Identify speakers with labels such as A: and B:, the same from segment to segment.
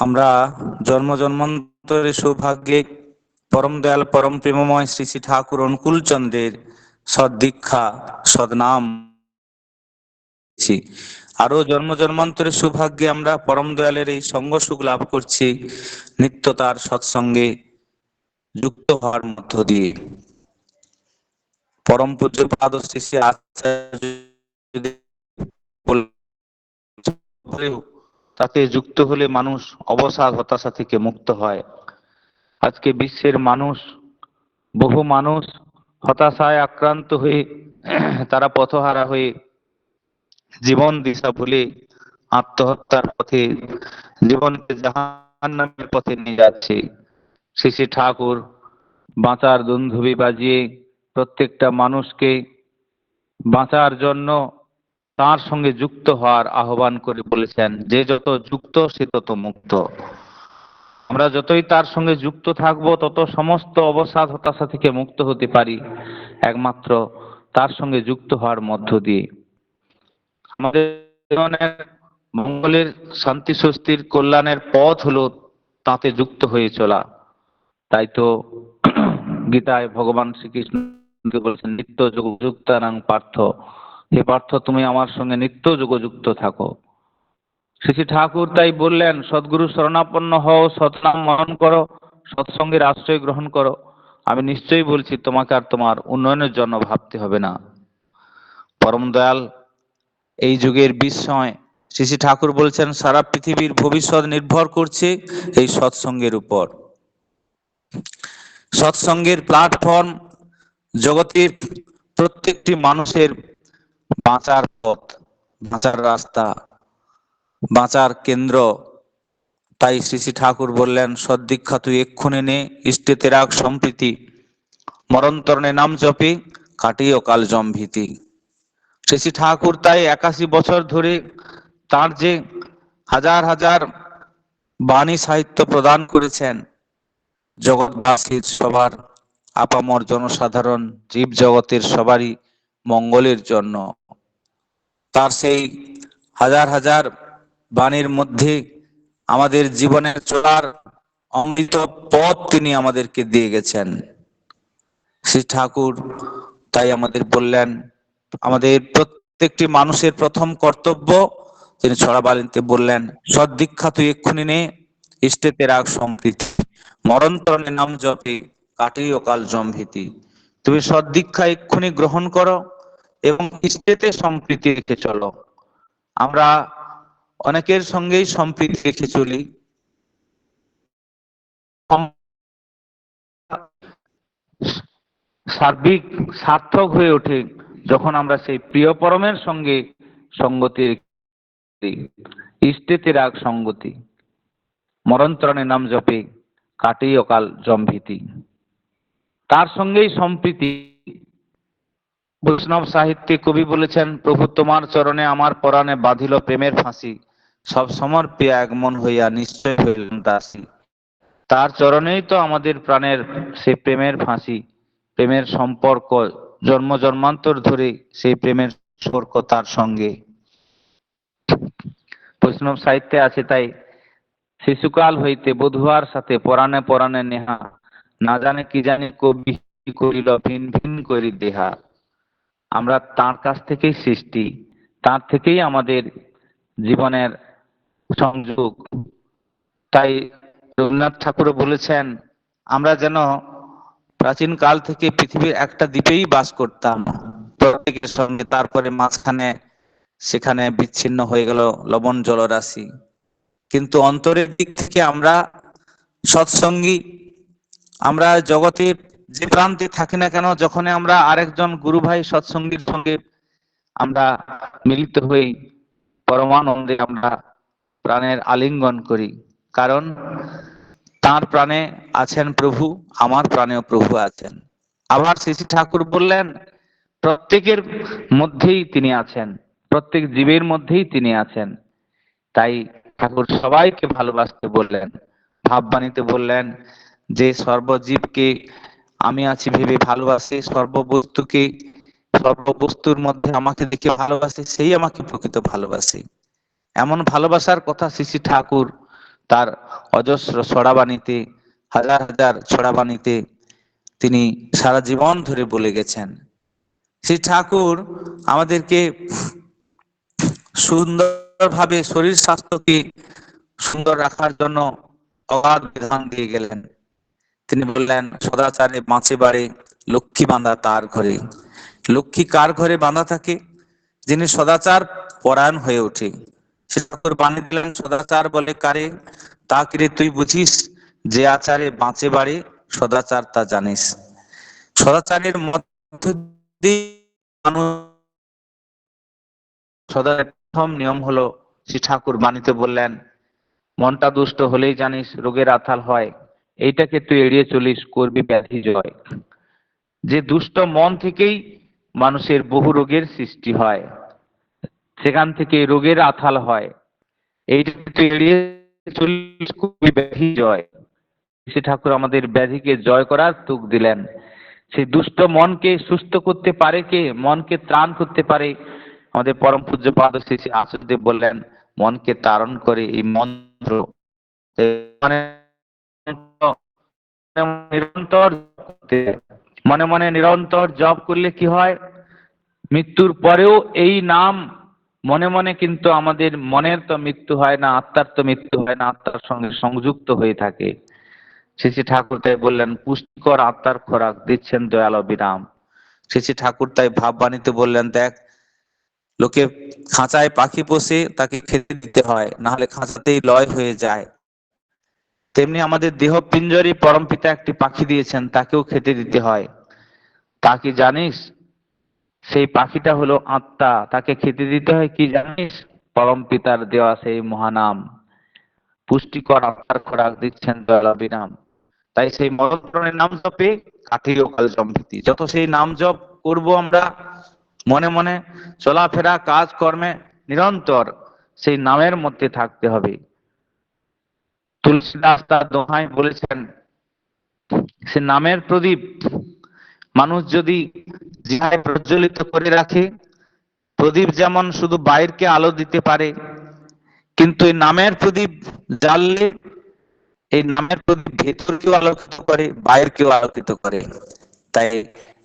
A: আমরা জন্ম জন্মান্তরে সৌভাগ্যে পরম দয়াল পরম প্রেমময় শ্রী শ্রী ঠাকুর অনুকূল চন্দ্রের সদ্দীক্ষা, সদনাম আরও জন্ম জন্মান্তরের সৌভাগ্যে আমরা পরম দয়ালের এই সঙ্গ সুখ লাভ করছি, নিত্য তার সৎসঙ্গে যুক্ত হওয়ার মধ্য দিয়ে। পরম পূজ্য পাদ শ্রী আচার্য হলেও তাতে যুক্ত হলে মানুষ অবসাদ হতাশা থেকে মুক্ত হয়। আজকে বিশ্বের মানুষ, বহু মানুষ হতাশায় আক্রান্ত হয়ে তারা পথহারা হয়ে জীবন দিশা ভুলে আত্মহত্যার পথে, জীবনকে জাহান নামের পথে নিয়ে যাচ্ছে। শ্রী ঠাকুর বাঁচার দুন্ধুবি বাজিয়ে প্রত্যেকটা মানুষকে বাঁচার জন্য তার সঙ্গে যুক্ত হওয়ার আহ্বান করে বলেছেন, যে যত যুক্ত, সে তত মুক্ত। আমরা যতই তার সঙ্গে যুক্ত থাকব, তত সমস্ত অবসাদ হতাশা থেকে মুক্ত হতে পারি, একমাত্র তার সঙ্গে যুক্ত হওয়ার মধ্য দিয়ে। আমাদের জীবনের মঙ্গলের শান্তি স্বস্তির কল্যাণের পথ হলো তাতে যুক্ত হয়ে চলা। তাই তো গীতায় ভগবান শ্রীকৃষ্ণ বলছেন, নিত্য যোগ, যুক্তানাং পার্থ। হে পার্থ, তুমি আমার সঙ্গে নিত্য যোগযুক্ত থাকো। শ্রী শ্রী ঠাকুর তাই বললেন, সদ্গুরু শরণাপন্ন হও, সৎনাম মরণ করো, সৎসঙ্গের আশ্রয় গ্রহণ করো। আমি নিশ্চয়ই বলছি, তোমাকে আর তোমার উন্নয়নের জন্য ভাবতে হবে না। পরম দয়াল, এই যুগের বিস্ময় শ্রী শ্রী ঠাকুর বলছেন, সারা পৃথিবীর ভবিষ্যৎ নির্ভর করছে এই সৎসঙ্গের উপর। সৎসঙ্গের প্ল্যাটফর্ম জগতের প্রত্যেকটি মানুষের বাঁচার পথ, বাঁচার রাস্তা, বাঁচার কেন্দ্র। তাই শ্রী শ্রী ঠাকুর বললেন, সদ্দীক্ষা তুই এক্ষুনি নে ইষ্টে তেরাগ সম্প্রীতি মরন্তরণে নাম জপে কাটিয়ে কাল জম্ভীতি। শ্রী শ্রী ঠাকুর তাই একাশি বছর ধরে তার যে হাজার হাজার বাণী সাহিত্য প্রদান করেছেন জগৎবাসীর সবার, আপামর জনসাধারণ, জীব জগতের সবারই মঙ্গলের জন্য। তার সেই হাজার হাজার বাণীর মধ্যে আমাদের জীবনের চলার অমৃত পথ তিনি আমাদেরকে দিয়ে গেছেন। শ্রী ঠাকুর তাই আমাদের বললেন, আমাদের প্রত্যেকটি মানুষের প্রথম কর্তব্য, তিনি ছড়া বালিতে বললেন, সদ্দীক্ষা তুই এক্ষুনি নে ইষ্টে তেরাগ সম্প্রীতি মরণতরণে নাম জপে, কাটিও কাল জম্ভীতি। তুমি সদ্দীক্ষা এক্ষুনি গ্রহণ করো এবং ইষ্টেতে সম্প্রীতি রেখে চলো। আমরা অনেকের সঙ্গেই সম্প্রীতি রেখে চলি। সার্বিক সার্থক হয়ে ওঠে যখন আমরা সেই প্রিয় পরমের সঙ্গে সঙ্গতি ইষ্টেতে রাগ সঙ্গতি, মরণতরণে নাম জপে, কাটেই অকাল জম্ভীতি। তার সঙ্গেই সম্প্রীতি। বৈষ্ণব সাহিত্যে কবি বলেছেন, প্রভু তোমার চরণে আমার পরাণে বাঁধিল প্রেমের ফাঁসি। সব সমর পেয়ে আগমন হইয়া নিশ্চয় হইলেন দাসী। তার চরণেই তো আমাদের প্রাণের সে প্রেমের ফাঁসি। প্রেমের সম্পর্ক জন্ম জন্মান্তর ধরে সেই প্রেমের সম্পর্ক তার সঙ্গে। বৈষ্ণব সাহিত্যে আছে তাই শিশুকাল হইতে বধুয়ার সাথে পরাণে পরাণে নেহা না জানে কি জানি কবি করিল, ভিন ভিন করি দেহা। আমরা তার কাছ থেকেই সৃষ্টি, তার থেকেই আমাদের জীবনের সংযোগ। তাই রবীন্দ্রনাথ ঠাকুর বলেছেন, আমরা যেন প্রাচীন কাল থেকে পৃথিবীর একটা দ্বীপেই বাস করতাম। প্রত্যেকের সঙ্গে তারপরে মাঝখানে সেখানে বিচ্ছিন্ন হয়ে গেল লবণ জলরাশি। কিন্তু অন্তরের দিক থেকে আমরা সৎসঙ্গী আমরা জগতের যে প্রান্তে থাকি না কেন যখন আমরা আরেকজন গুরু ভাই সৎসঙ্গীর সঙ্গে আমরা মিলিত হই, পরমানন্দে আমরা প্রাণের আলিঙ্গন করি। কারণ তার প্রাণে আছেন প্রভু, আমার প্রাণেও প্রভু আছেন। আবার শ্রী ঠাকুর বললেন, প্রত্যেকের মধ্যেই তিনি আছেন, প্রত্যেক জীবের মধ্যেই তিনি আছেন। তাই ঠাকুর সবাইকে ভালোবাসতে বললেন, ভাববাণীতে বললেন যে সর্বজীবকে আমি আছি ভেবে ভালোবাসে, সর্ববস্তুকে, সর্ববস্তুর মধ্যে আমাকে দেখে ভালোবাসে, সেই আমাকে প্রকৃত ভালোবাসে। এমন ভালোবাসার কথা শ্রী ঠাকুর তার অজস্র ছড়াবাণীতে, হাজার হাজার ছড়াবাণীতে তিনি সারা জীবন ধরে বলে গেছেন। শ্রী ঠাকুর আমাদেরকে সুন্দরভাবে শরীর স্বাস্থ্যকে সুন্দর রাখার জন্য অগাধ বিধান দিয়ে গেলেন। তিনি বললেন, সদাচারে বাঁচে বাড়ে লক্ষ্মী বাঁধা তার ঘরে। লক্ষ্মী কার ঘরে বাঁধা থাকে? যিনি সদাচার পরায়ণ হয়ে ওঠে। সে ঠাকুর বানিয়ে দিলেন, সদাচার বলে কারে? তা কিরে তুই বুঝিস? যে আচারে বাঁচে বাড়ে, সদাচার তা জানিস। সদাচারের মধ্য দিয়ে প্রথম নিয়ম হলো, শ্রী ঠাকুর বাণীতে বললেন, মনটা দুষ্ট হলেই জানিস, রোগের আথাল হয়। এইটাকে তুই এড়িয়ে চলিস, করবি ব্যাধি জয়। যে দুষ্ট মন থেকেই মানুষের বহু রোগের সৃষ্টি হয়, সেখান থেকে রোগের আথাল হয়। এইটাকে তুই এড়িয়ে চলিস, করবি ব্যাধি জয়। শ্রী ঠাকুর আমাদের ব্যাধিকে জয় করার তুক দিলেন। সেই দুষ্ট মনকে সুস্থ করতে পারে কে? মনকে ত্রাণ করতে পারে। আমাদের পরম পূজ্য পাদ শ্রী আচার্যদেব বললেন, মনকে তারণ করে এই মন্ত্র। মানে নিরন্তর মনে মনে নিরন্তর জপ করলে কি হয়? মৃত্যুর পরেও এই নাম মনে মনে কিন্তু আমাদের মনের তো মৃত্যু হয় না, আত্মার তো মৃত্যু হয় না, আত্মার সঙ্গে সংযুক্ত হয়ে থাকে। শ্রী ঠাকুর তাই বললেন, পুষ্টিকর আত্মার খোরাক দিচ্ছেন দয়াল বিরাম শ্রী ঠাকুর তাই ভাববাণীতে বললেন, দেখ, লোকে খাঁচায় পাখি পোষে তাকে খেতে দিতে হয়, নাহলে খাঁচাতেই লয় হয়ে যায়। তেমনি আমাদের দেহ পিঞ্জরি পরম পিতা একটি পাখি দিয়েছেন, তাকেও খেতে দিতে হয়। তা কি জানিস? সেই পাখিটা হলো আত্মা, তাকে খেতে দিতে হয় কি জানিস? পরম পিতার দেওয়া সেই মহানাম। পুষ্টিকর আত্মার খোরাক দিচ্ছেন দয়াল বিরাম তাই সেই মরণের নাম জপে কাঠিও কাল সম্প্রীতি যত সেই নাম জপ করব আমরা, মনে মনে চলাফেরা কাজ কর্মে নিরন্তর সেই নামের মধ্যে থাকতে হবে। তুলসীদাস তার দোহায় বলেছেন, সে নামের প্রদীপ মানুষ যদি প্রজ্বলিত করে রাখে, প্রদীপ যেমন শুধু বাইরকে আলো দিতে পারে, কিন্তু এই নামের প্রদীপ জ্বাললে এই নামের প্রদীপ ভেতরকেও আলোকিত করে, বাইরকেও আলোকিত করে। তাই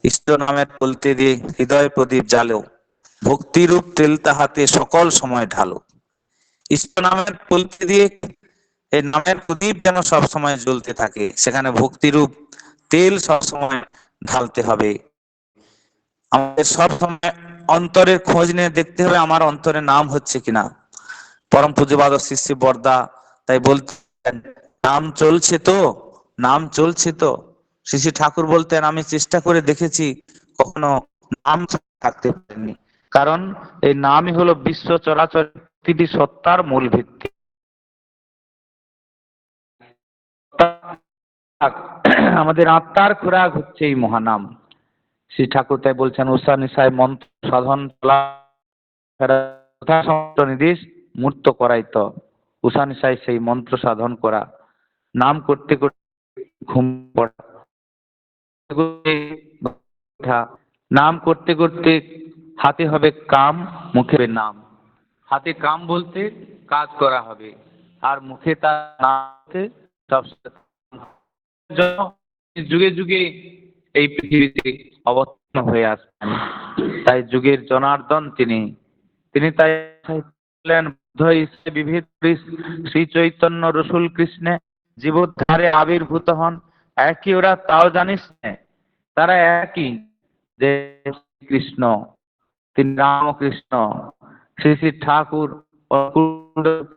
A: ইষ্ট নামের বলতে দিয়ে হৃদয় প্রদীপ জ্বালো ভক্তিরূপ তেল তাহাতে সকল সময় ঢালো। ইষ্ট নামের বলতে দিয়ে এই নামের প্রদীপ যেন সব সময় জ্বলতে থাকে। সেখানে ভক্তিরূপ তেল সব সময় ঢালতে হবে। আমাদের সব সময় অন্তরের খোঁজ নিয়ে দেখতে হবে আমার অন্তরে নাম হচ্ছে কিনা। পরম পূজ্যবাদ শিষ্য বর্দা তাই বলতেন, নাম চলছে তো, নাম চলছে তো। শ্রী ঠাকুর বলতেন, আমি চেষ্টা করে দেখেছি, কখনো নাম থাকতে পারিনি। কারণ এই নামই হলো বিশ্ব চরাচর প্রতিটি সত্তার মূল ভিত্তি। আমাদের আত্মার খোরাক হচ্ছে এই মহানাম। শ্রী ঠাকুর তাই বলছেন উষা নিশায় মন্ত্র সাধন নির্দেশ মূর্ত করাইত উষা নিশায় সেই মন্ত্র সাধন করা। নাম করতে করতে ঘুম পড়া। নাম করতে করতে হাতে হবে কাম, মুখে নাম। হাতে কাম বলতে কাজ করা হবে। আর মুখে তার নাম যুগে যুগে এই পৃথিবীতে অবতীর্ণ হয়ে আসবেন তাই যুগের জনার্দন তিনি। তিনি তাই বিবিধ শ্রী চৈতন্য রসুল কৃষ্ণে জীবোদ্ধারে আবির্ভূত হন। একই ওরা তাও জানিস? তারা একই যে কৃষ্ণ তিনি রামকৃষ্ণ, শ্রী শ্রী ঠাকুর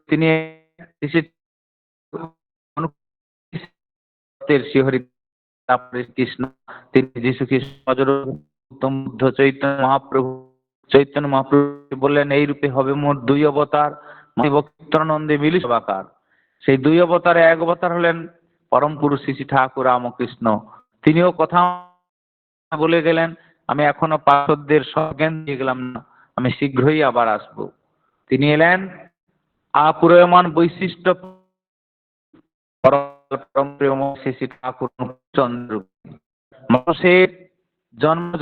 A: তিনি শ্রী ভক্তের শ্রীহরি তারপরে কৃষ্ণ। তিনি যীশু খ্রিস্ট বুদ্ধ চৈতন্য মহাপ্রভু। চৈতন্য মহাপ্রভু বললেন, এই রূপে হবে মোট দুই অবতার। ভক্তানন্দে মিলিত আকার। সেই দুই অবতারে এক অবতার হলেন পরম পুরুষ শ্রী ঠাকুর রামকৃষ্ণ। তিনিও কথা বলে গেলেন, আমি এখনও পার্শ্বদের সজ্ঞান দিয়ে গেলাম না। আমি শীঘ্রই আবার আসব। তিনি এলেন। আপ্রয়মান বৈশিষ্ট্য ঠাকুর মানুষের জন্ম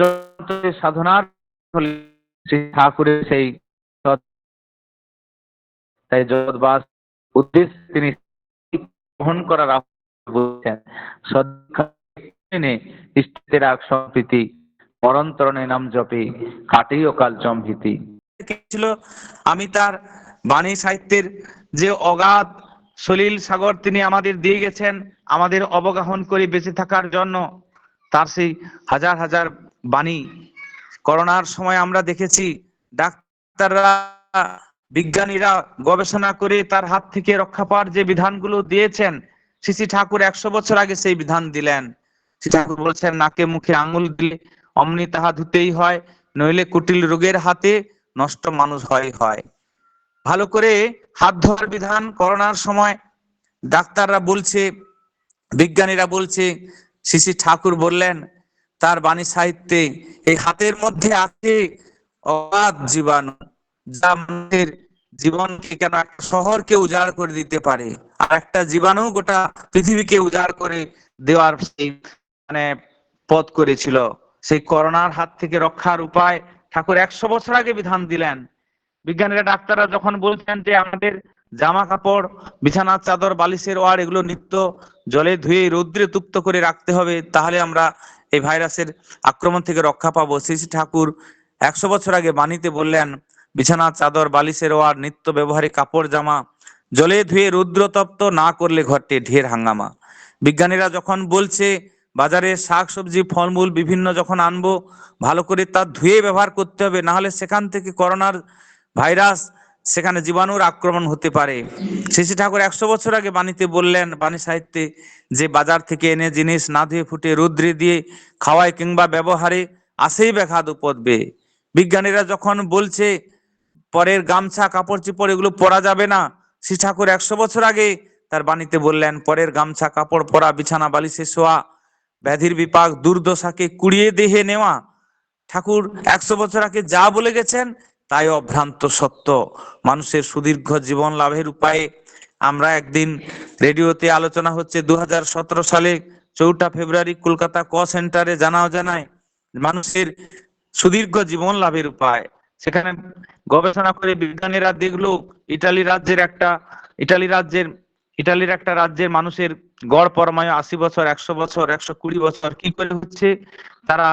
A: সাধনার ফলে শ্রী ঠাকুরের সেই তাই জগৎবাস উদ্দেশ্যে তিনি গ্রহণ করার বলছেন পরন্তরণে নাম জপে, কাটেই কাল জমভীতি
B: ছিল আমি তার বাণী সাহিত্যের যে অগাধ সলিল সাগর, তিনি আমাদের দিয়ে গেছেন, আমাদের অবগাহন করে বেঁচে থাকার জন্য। তার সেই হাজার হাজার বাণী। করোনার সময় আমরা দেখেছি, ডাক্তাররা, বিজ্ঞানীরা গবেষণা করে তার হাত থেকে রক্ষা পাওয়ার যে বিধানগুলো দিয়েছেন শ্রী ঠাকুর একশো বছর আগে সেই বিধান দিলেন। শ্রী ঠাকুর বলছেন, নাকে মুখে আঙুল দিলে অমনি তাহা ধুতেই হয়, নইলে কুটিল রোগের হাতে নষ্ট মানুষ হয় হয়। ভালো করে হাত ধোয়ার বিধান করোনার সময় ডাক্তাররা বলছে, বিজ্ঞানীরা বলছে, শ্রী ঠাকুর বললেন, তার বাণী সাহিত্যে এই হাতের মধ্যে আছে অবাধ জীবাণু, যা মানুষের জীবনকে কেন একটা শহরকে উজাড় করে দিতে পারে? আর একটা জীবাণু গোটা পৃথিবীকে উজাড় করে দেওয়ার মানে পথ করেছিল। সেই করোনার হাত থেকে রক্ষার উপায় ঠাকুর একশো বছর আগে বিধান দিলেন। বিজ্ঞানীরা, ডাক্তাররা যখন বলছেন যে আমাদের জামা কাপড় বিছানার চাদর, বালিশের ওয়ার, এগুলো নিত্য জলে ধুয়ে রৌদ্রে তুপ্ত করে রাখতে হবে, তাহলে আমরা এই ভাইরাসের আক্রমণ থেকে রক্ষা পাবো। শ্রী ঠাকুর একশো বছর আগে বাণীতে বললেন, বিছানার চাদর, বালিশের ওয়ার, নিত্য ব্যবহারে কাপড়, জামা জলে ধুয়ে রুদ্রতপ্ত না করলে ঘরটি ঢের হাঙ্গামা। বিজ্ঞানীরা যখন বলছে, বাজারে শাক, সবজি, ফলমূল বিভিন্ন যখন আনব, ভালো করে তা ধুয়ে ব্যবহার করতে হবে, না হলে সেখান থেকে করোনার ভাইরাস, সেখানে জীবাণুর আক্রমণ হতে পারে। শ্রী ঠাকুর একশো বছর আগে বাণীতে বললেন, বাণী সাহিত্যে যে বাজার থেকে এনে জিনিস না ধুয়ে ফুটে রুদ্রে দিয়ে খাওয়ায় কিংবা ব্যবহারে আসেই ব্যাঘাত উপদ্বে বিজ্ঞানীরা যখন বলছে, পরের গামছা, কাপড় চিপড় এগুলো পরা যাবে না, শ্রী ঠাকুর একশো বছর আগে তার বাণীতে বললেন, পরের গামছা, কাপড় পরা, বিছানা, বালিশে শোয়া ব্যাধির বিপাক, দুর্দশাকে কুড়িয়ে দেহে নেওয়া। ঠাকুর একশো বছর আগে যা বলে গেছেন তাই অভ্রান্ত সত্য। মানুষের সুদীর্ঘ জীবন লাভের উপায়ে আমরা একদিন রেডিওতে আলোচনা হচ্ছে দু হাজার সতেরো সালে চৌঠা ফেব্রুয়ারি কলকাতা ক সেন্টারে জানাও জানায় মানুষের সুদীর্ঘ জীবন লাভের উপায়। সেখানে গবেষণা করে বিজ্ঞানীরা দেখল, ইটালি রাজ্যের একটা, ইটালি রাজ্যের, ইটালির একটা রাজ্যের মানুষের গড় পরমায়ু আশি বছর, একশো বছর, একশো কুড়ি বছর, কি করে হচ্ছে? তারা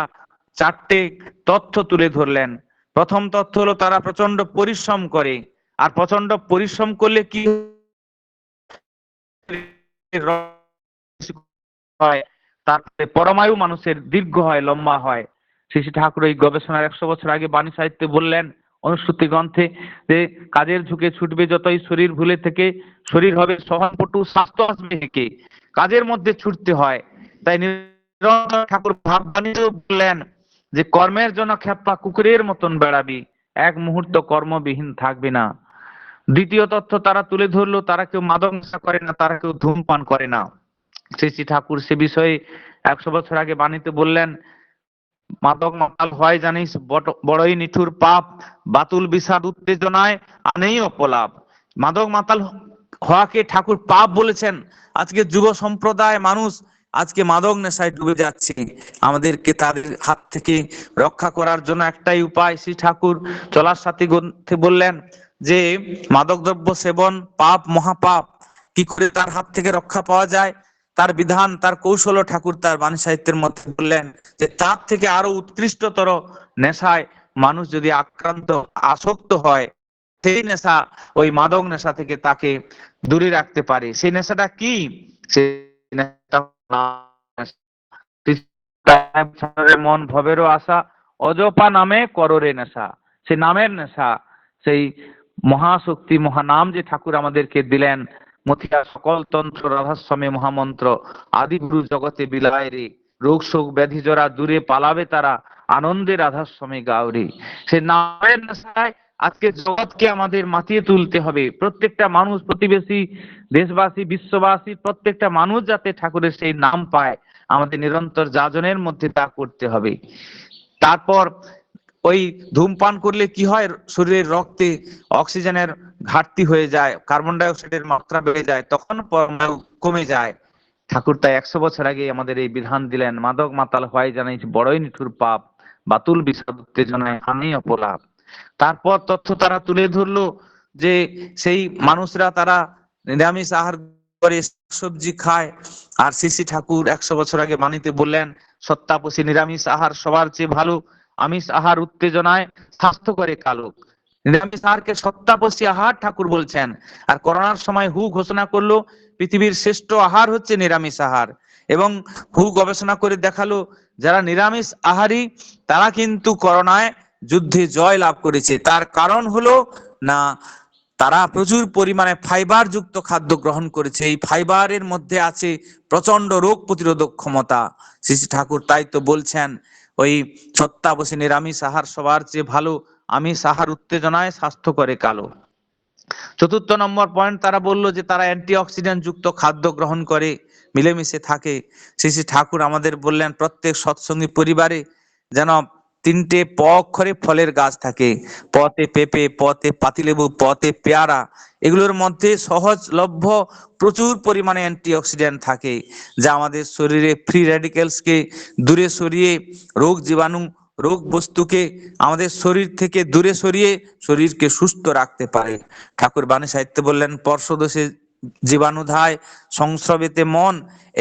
B: চারটে তথ্য তুলে ধরলেন। প্রথম তথ্য হলো তারা প্রচণ্ড পরিশ্রম করে। আর প্রচণ্ড পরিশ্রম করলে কি হয়? তারপরে পরমায়ু মানুষের দীর্ঘ হয়, লম্বা হয়। শ্রী ঠাকুর এই গবেষণার একশো বছর আগে বাণী সাহিত্যে বললেন অনুশ্রুতি গ্রন্থে যে, কাজের ঝুঁকে ছুটবে যতই শরীর ভুলে থেকে, শরীর হবে সহনপটু, স্বাস্থ্য আসবে হেঁকে কাজের মধ্যে ছুটতে হয়। তাই নিরন্তর ঠাকুর ভাববাণীতেও বললেন যে কর্মের জন্য খেপ্পা কুকুরের মতন বেড়াবি, এক মুহূর্ত কর্মবিহীন থাকবে না। দ্বিতীয় তথ্য, তারা তুলে ধরলো, তারা কেউ মাদক করে না, তারা কেউ ধূমপান করে না। শ্রী ঠাকুর সে বিষয়ে একশো বছর আগে বাণীতে বললেন, মাদক মাতাল হয় জানিস বড়ই নিঠুর পাপ, বাতুল বিষাদ উত্তেজনায় আনেই অপলাপ। মাদক মাতাল হওয়াকে ঠাকুর পাপ বলেছেন। আজকে যুব সম্প্রদায়, মানুষ আজকে মাদক নেশায় ডুবে যাচ্ছে। আমাদেরকে তাদের হাত থেকে রক্ষা করার জন্য একটাই উপায়, শ্রী ঠাকুর চলার সাথী গ্রন্থে বললেন যে মাদক দ্রব্য সেবন পাপ, মহাপাপ, কি করে তার হাত থেকে রক্ষা পাওয়া যায়? তার বিধান, তার কৌশল ঠাকুর তার বাণী সাহিত্যের মধ্যে বললেন যে, তার থেকে আরও উৎকৃষ্টতর নেশায় মানুষ যদি আক্রান্ত, আসক্ত হয়, সেই নেশা ওই মাদক নেশা থেকে তাকে দূরে রাখতে পারে। সেই নেশাটা কি? সেই নেশাটা মন ভবেরও আশা, অজপা নামে কররে নেশা। সেই নামের নেশা, সেই মহাশক্তি, মহানাম যে ঠাকুর আমাদেরকে দিলেন, মথিয়া সকল তন্ত্র, রাধাস্বামী মহামন্ত্র আদি গুরু জগতে বিলায় রে। রোগ শোক ব্যাধি জরা দূরে পালাবে তারা, আনন্দে রাধাস্বামী গাউরি। সে নামের নেশায় আজকে জগৎকে আমাদের মাতিয়ে তুলতে হবে। প্রত্যেকটা মানুষ, প্রতিবেশী দেশবাসী, বিশ্ববাসী, প্রত্যেকটা মানুষ যাতে ঠাকুরের সেই নাম পায়, আমাদের নিরন্তর যাজনের মধ্যে তা করতে হবে। তারপর ওই ধূমপান করলে কি হয়? শরীরের রক্তে অক্সিজেনের ঘাটতি হয়ে যায়, কার্বন ডাই অক্সাইডের মাত্রা বেড়ে যায়, তখন কমে যায়। ঠাকুর তাই একশো বছর আগে আমাদের এই বিধান দিলেন, মাদক মাতাল হয় জানাই বড়ই নিঠুর পাপ, বাতুল বিষাদ উত্তেজনায় হানি অপলাপ। তারপর তথ্য তারা তুলে ধরলো যে সেই মানুষরা তারা নিরামিষ আহার করে সবজি খায়। আর শ্রী ঠাকুর একশো বছর আগে বাণীতে বললেন সত্যাপসী নিরামিষ আহার সবার চেয়ে ভালো। আমিষ আহার উত্তেজনায় স্বাস্থ্য করে কালো। নিরামিষ আহারকে সত্যাপসী আহার ঠাকুর বলছেন। আর করোনার সময় হু ঘোষণা করল, পৃথিবীর শ্রেষ্ঠ আহার হচ্ছে নিরামিষ আহার। এবং হু গবেষণা করে দেখাল, যারা নিরামিষ আহারী, তারা কিন্তু করোনায় যুদ্ধে জয় লাভ করেছে। তার কারণ হলো না তারা প্রচুর পরিমাণে ফাইবার যুক্ত খাদ্য গ্রহণ করেছে। এই ফাইবারের মধ্যে আছে প্রচণ্ড রোগ প্রতিরোধক ক্ষমতা। শ্রী ঠাকুর তাই তো বলছেন, ওই সত্যাবশী নিরামিষ আহার সবার চেয়ে ভালো, আমিষ আহার উত্তেজনায় স্বাস্থ্য করে কালো। চতুর্থ নম্বর পয়েন্ট তারা বলল যে তারা অ্যান্টিঅক্সিডেন্ট যুক্ত খাদ্য গ্রহণ করে, মিলেমিশে থাকে। শ্রী শ্রী ঠাকুর আমাদের বললেন, প্রত্যেক সৎসঙ্গী পরিবারে যেন তিনটে প অক্ষরে ফলের গাছ থাকে। পতে পেঁপে, পতে পাতিলেবু, পতে পেয়ারা। এগুলোর মধ্যে সহজলভ্য প্রচুর পরিমাণে অ্যান্টিঅক্সিডেন্ট থাকে, যা আমাদের শরীরে ফ্রি কে দূরে সরিয়ে, রোগ জীবাণু, রোগ বস্তুকে আমাদের শরীর থেকে দূরে সরিয়ে, শরীরকে সুস্থ রাখতে পারে। ঠাকুর বাণী সাহিত্য বললেন পর্ষদোষে জীবাণুধায় সংস্রবেতে মন,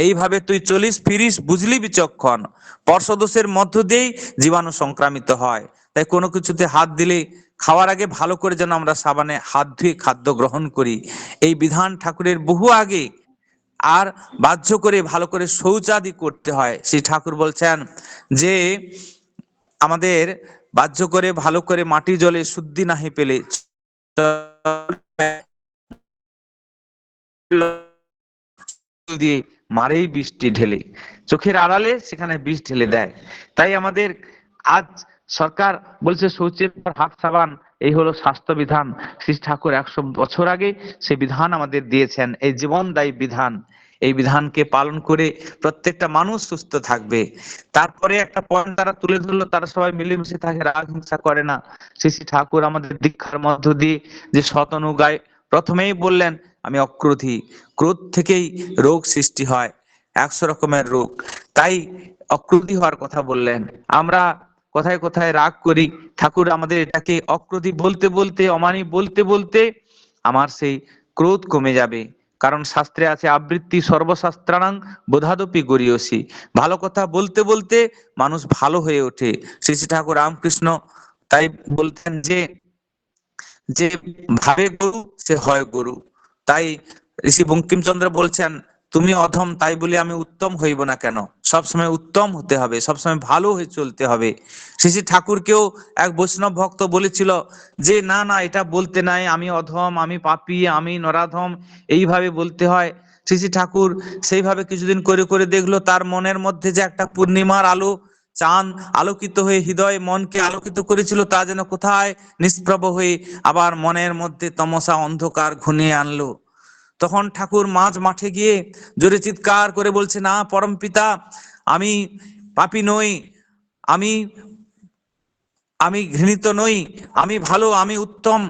B: এইভাবে তুই চলিস, ফিরিস, বুঝলি বিচক্ষণ। পর্ষদোষের মধ্য দিয়েই জীবাণু সংক্রামিত হয়। তাই কোনো কিছুতে হাত দিলে, খাওয়ার আগে ভালো করে যেন আমরা সাবানে হাত ধুয়ে খাদ্য গ্রহণ করি। এই বিধান ঠাকুরের বহু আগে। আর বাধ্য করে ভালো করে শৌচাদি করতে হয়। শ্রী ঠাকুর বলছেন যে, আমাদের বাধ্য করে ভালো করে মাটি জলে শুদ্ধি নাহি পেলে দিয়ে মারেই বৃষ্টি ঢেলে। চোখের আড়ালে সেখানে বিষ ঢেলে দেয়। তাই আমাদের আজ সরকার বলছে, শৌচের পর হাত সাবান। এই হলো স্বাস্থ্য বিধান। শ্রী ঠাকুর একশো বছর আগে সে বিধান আমাদের দিয়েছেন। এই জীবনদায়ী বিধান। এই বিধানকে পালন করে প্রত্যেকটা মানুষ সুস্থ থাকবে। তারপরে একটা পয়েন্ট তারা তুলে ধরলো, তারা সবাই মিলেমিশে থাকে, রাগ হিংসা করে না। শ্রী শ্রী ঠাকুর আমাদের দীক্ষার মধ্য দিয়ে যে শত অনুগায় প্রথমেই বললেন, আমি অক্রোধী। ক্রোধ থেকেই রোগ সৃষ্টি হয়, একশো রকমের রোগ। তাই অক্রোধী হওয়ার কথা বললেন। আমরা কোথায় কোথায় রাগ করি, ঠাকুর, আমাদের এটাকে অক্রোধী বলতে বলতে, অমানি বলতে বলতে আমার সেই ক্রোধ কমে যাবে। কারণ শাস্ত্রে আছে, আবৃত্তি সর্বশাস্ত্রাণাং বোধাদপি গরিয়সী। ভালো কথা বলতে বলতে মানুষ ভালো হয়ে ওঠে। শ্রী শ্রী ঠাকুর রামকৃষ্ণ তাই বলতেন যে যে ভাবে গরু, সে হয় গরু। তাই ঋষি বঙ্কিমচন্দ্র বলছেন, তুমি অধম, তাই বলে আমি উত্তম হইব না কেন? সবসময় উত্তম হতে হবে, সবসময় ভালো হয়ে চলতে হবে। শ্রী শ্রী ঠাকুরকেও এক বৈষ্ণব ভক্ত বলেছিল, যে না না, এটা বলতে নাই, আমি অধম, আমি পাপী, আমি নরাধম, এইভাবে বলতে হয়। শ্রী শ্রী ঠাকুর সেইভাবে কিছুদিন করে করে দেখল, তার মনের মধ্যে যে একটা পূর্ণিমার আলো চাঁদ আলোকিত হয়ে হৃদয় মনকে আলোকিত করেছিল, তা যেন কোথায়? নিষ্প্রভ হয়ে আবার মনের মধ্যে তমসা অন্ধকার ঘনিয়ে আনলো। তখন ঠাকুর মাঝ মাঠে গিয়ে জোরে চিৎকার করে বলছে, না, পরম পিতা, আমি পাপী নই, আমি আমি ঘৃণিত নই, আমি ভালো, আমি উত্তম,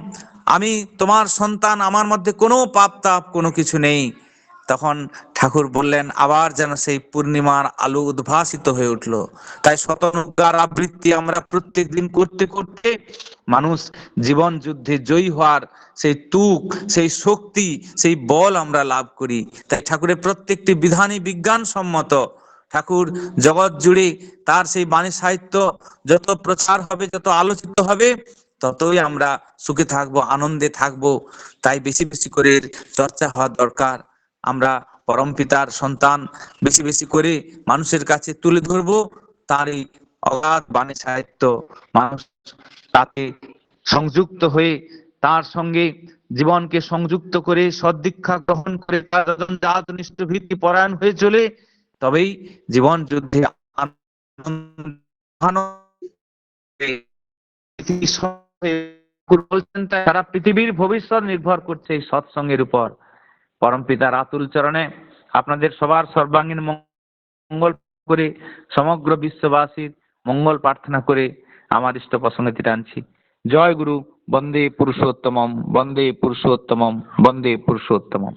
B: আমি তোমার সন্তান, আমার মধ্যে কোনো পাপ তাপ কোনো কিছু নেই। তখন ঠাকুর বললেন, আবার যেন সেই পূর্ণিমার আলো উদ্ভাসিত হয়ে উঠল। তাই শতনুকার আবৃত্তি আমরা প্রত্যেক দিন করতে করতে মানুষ জীবন যুদ্ধে জয়ী হওয়ার সেই তুক, সেই শক্তি, সেই বল আমরা লাভ করি। তাই ঠাকুরের প্রত্যেকটি বিধানই বিজ্ঞান সম্মত ঠাকুর জগৎ জুড়ে তার সেই বাণী সাহিত্য যত প্রচার হবে, যত আলোচিত হবে, ততই আমরা সুখে থাকব, আনন্দে থাকব। তাই বেশি বেশি করে চর্চা হওয়া দরকার। আমরা পরম পিতার সন্তান বেশি বেশি করে মানুষের কাছে তুলে ধরবো। তার এই অগাধ বাণী সাহিত্য মানুষ তাতে সংযুক্ত হয়ে তার সঙ্গে জীবনকে সংযুক্ত করে সদ্দীক্ষা গ্রহণ করে ভিত্তি পরায়ণ হয়ে চলে, তবেই জীবন যুদ্ধে তারা পৃথিবীর ভবিষ্যৎ নির্ভর করছে এই সৎসঙ্গের উপর। পরম আতুল চরণে আপনাদের সবার সর্বাঙ্গীন মঙ্গল করে, সমগ্র বিশ্ববাসীর মঙ্গল প্রার্থনা করে আমার ইষ্ট প্রসঙ্গতি টানছি। জয় গুরু, বন্দে পুরুষোত্তমম বন্দে পুরুষোত্তমম বন্দে পুরুষোত্তমম।